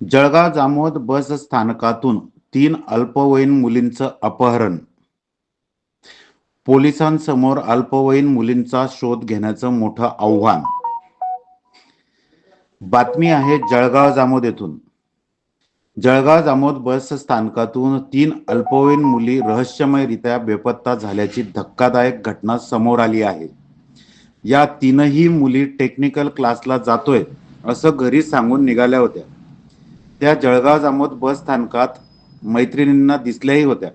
जळगाव जामोद बस स्थानकातून तीन अल्पवयीन मुलींचं अपहरण. पोलिसांसमोर अल्पवयीन मुलींचा शोध घेण्याचं मोठं आव्हान. बातमी आहे जळगाव जामोद येथून. जळगाव जामोद बस स्थानकातून तीन अल्पवयीन मुली रहस्यमयरित्या बेपत्ता झाल्याची धक्कादायक घटना समोर आली आहे. या तीनही मुली टेक्निकल क्लासला जातोय असं घरी सांगून निघाल्या होत्या. त्या जळगाव जामोद बस स्थानकात मैत्रिणींना दिसल्याही होत्या.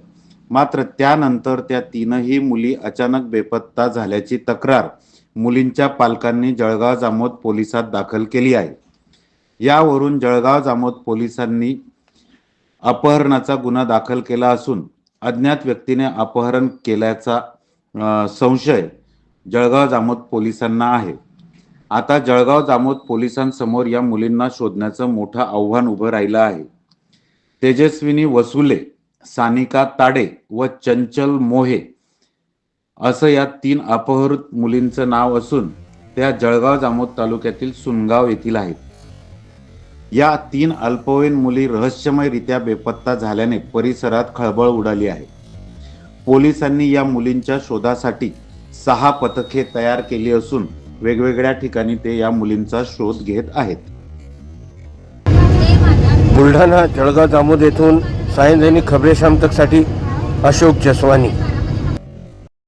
मात्र त्यानंतर त्या तीनही मुली अचानक बेपत्ता झाल्याची तक्रार मुलींच्या पालकांनी जळगाव जामोद पोलिसात दाखल केली आहे. यावरून जळगाव जामोद पोलिसांनी अपहरणाचा गुन्हा दाखल केला असून अज्ञात व्यक्तीने अपहरण केल्याचा संशय जळगाव जामोद पोलिसांना आहे. आता जळगाव जामोद पोलिसांसमोर या मुलींना शोधण्याचं मोठं आव्हान उभं राहिलं आहे. तेजस्विनी वसुले सानिका ताडे व चंचल मोहे असं या तीन अपहृत मुलींचं नाव असून त्या जळगाव जामोद तालुक्यातील सुनगाव येथील आहेत. या तीन अल्पवयीन मुली रहस्यमयरित्या बेपत्ता झाल्याने परिसरात खळबळ उडाली आहे. पोलिसांनी या मुलींच्या शोधासाठी सहा पथके तयार केली असून वेगवेगळ्या ठिकाणी ते या मुलींचा शोध घेत आहेत. बुलढाणा जळगाव जामोद येथून सायंदैनिक खबरेशामतकसाठी अशोक जसवानी.